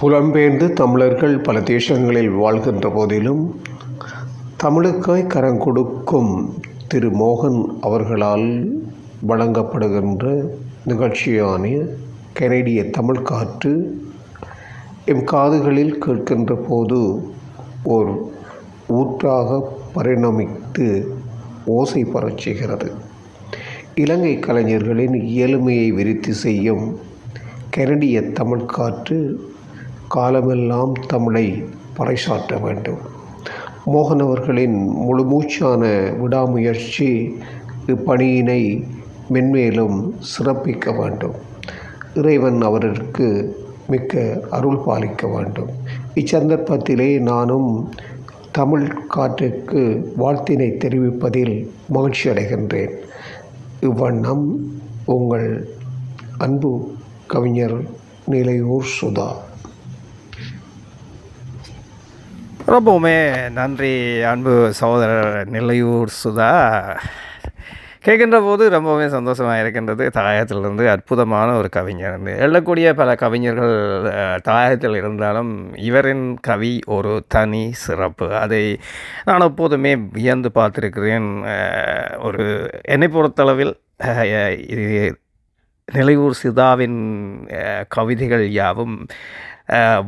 புலம்பெயர்ந்து தமிழர்கள் பல தேசங்களில் வாழ்கின்ற போதிலும் தமிழுக்காய் கரம் கொடுக்கும் திரு மோகன் அவர்களால் வழங்கப்படுகின்ற நிகழ்ச்சியான கனேடிய தமிழ் காற்று எம் காதுகளில் கேட்கின்ற போது ஓர் ஊற்றாக பரிணமித்து ஓசை பெறச் செய்கிறது இலங்கை கலைஞர்களின் இயலுமையை விருத்தி செய்யும் கனடிய தமிழ் காற்று காலமெல்லாம் தமிழை பறைசாற்ற வேண்டும். மோகன் அவர்களின் முழுமூச்சான விடாமுயற்சி இப்பணியினை மென்மேலும் சிறப்பிக்க வேண்டும். இறைவன் அவருக்கு மிக்க அருள் பாலிக்க வேண்டும். இச்சந்தர்ப்பத்திலே நானும் தமிழ் காற்றுக்கு வாழ்த்தினை தெரிவிப்பதில் மகிழ்ச்சி அடைகின்றேன். இவ்வண்ணம் உங்கள் அன்பு கவிஞர் நிலையூர் சுதா. ரொம்பவுமே நன்றி அன்பு சகோதரர் நெல்லையூர் சுதா. கேட்கின்ற போது ரொம்பவுமே சந்தோஷமாக இருக்கின்றது. தாயத்திலிருந்து அற்புதமான ஒரு கவிஞர். எழக்கூடிய பல கவிஞர்கள் தாயத்தில் இருந்தாலும் இவரின் கவி ஒரு தனி சிறப்பு. அதை நான் எப்போதுமே வியந்து பார்த்துருக்கிறேன். ஒரு என்னை பொறுத்தளவில் இது நிலையூர் சிதாவின் கவிதைகள் யாவும்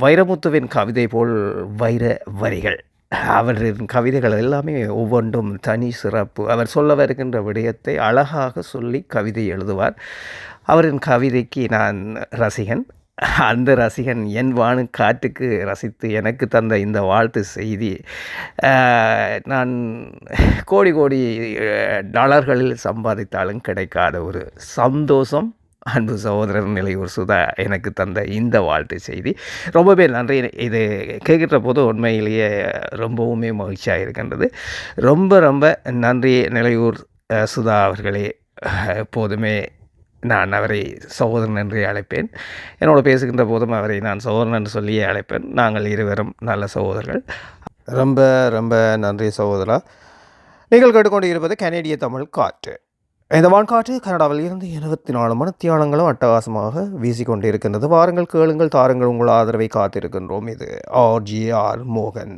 வைரமுத்துவின் கவிதை போல் வைர வரிகள். அவரின் கவிதைகள் எல்லாமே ஒவ்வொன்றும் தனி சிறப்பு. அவர் சொல்ல வருகின்ற விடயத்தை அழகாக சொல்லி கவிதை எழுதுவார். அவரின் கவிதைக்கு நான் ரசிகன். அந்த ரசிகன் என் வானு காட்டுக்கு ரசித்து எனக்கு தந்த இந்த வாழ்த்து செய்தி. நான் கோடி கோடி டாலர்களில் சம்பாதித்தாலும் கிடைக்காத ஒரு சந்தோஷம். அன்பு சகோதரர் நிலையூர் சுதா எனக்கு தந்த இந்த வாழ்த்து செய்தி. ரொம்பவே நன்றி. இது கேட்குற போது உண்மையிலேயே ரொம்பவுமே மகிழ்ச்சியாக இருக்கின்றது. ரொம்ப ரொம்ப நன்றி நிலையூர் சுதா அவர்களே. எப்போதுமே நான் அவரை சகோதரன் என்று அழைப்பேன். என்னோடு பேசுகின்ற போதும் அவரை நான் சகோதரன் என்று சொல்லியே அழைப்பேன். நாங்கள் இருவரும் நல்ல சகோதரர்கள். ரொம்ப ரொம்ப நன்றி சகோதரா. நீங்கள் கேட்டுக்கொண்டு இருப்பது கனேடிய தமிழ் காற்று. இந்த வான்காற்று கனடாவில் இருந்து இருபத்தி நாலு மணித்தியாலங்களும் அட்டகாசமாக வீசிக்கொண்டிருக்கின்றது. வாருங்கள் கேளுங்கள் தாருங்கள் உங்கள் ஆதரவை காத்திருக்கின்றோம். இது ஆர்ஜிஆர் மோகன்.